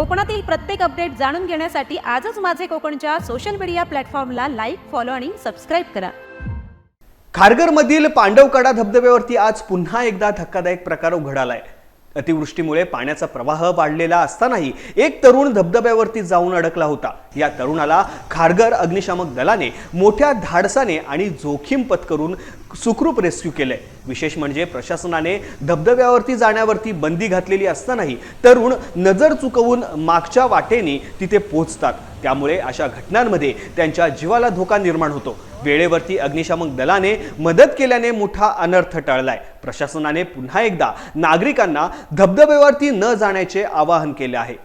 कोकणातील प्रत्येक अपडेट जाणून घेण्यासाठी आजच माझे कोकणच्या सोशल मीडिया प्लॅटफॉर्मला लाईक फॉलो आणि सबस्क्राईब करा. खारघरमधील पांडवकडा धबधब्यावरती आज पुन्हा एकदा धक्कादायक प्रकार उघडाला आहे अतिवृष्टीमुळे पाण्याचा प्रवाह वाढलेला असतानाही एक तरुण धबधब्यावरती जाऊन अडकला होता. या तरुणाला खारघर अग्निशामक दलाने मोठ्या धाडसाने आणि जोखीम पत्करून सुखरूप रेस्क्यू केलंय. विशेष म्हणजे प्रशासनाने धबधब्यावरती जाण्यावरती बंदी घातलेली असतानाही तरुण नजर चुकवून मागच्या वाटेने तिथे पोहोचतात. त्यामुळे अशा घटनांमध्ये त्यांच्या जीवाला धोका निर्माण होतो. वेळेवरती अग्निशामक दलाने मदत केल्याने मोठा अनर्थ टळलाय प्रशासनाने पुन्हा एकदा नागरिकांना धबधबेवरती न जाण्याचे आवाहन केले आहे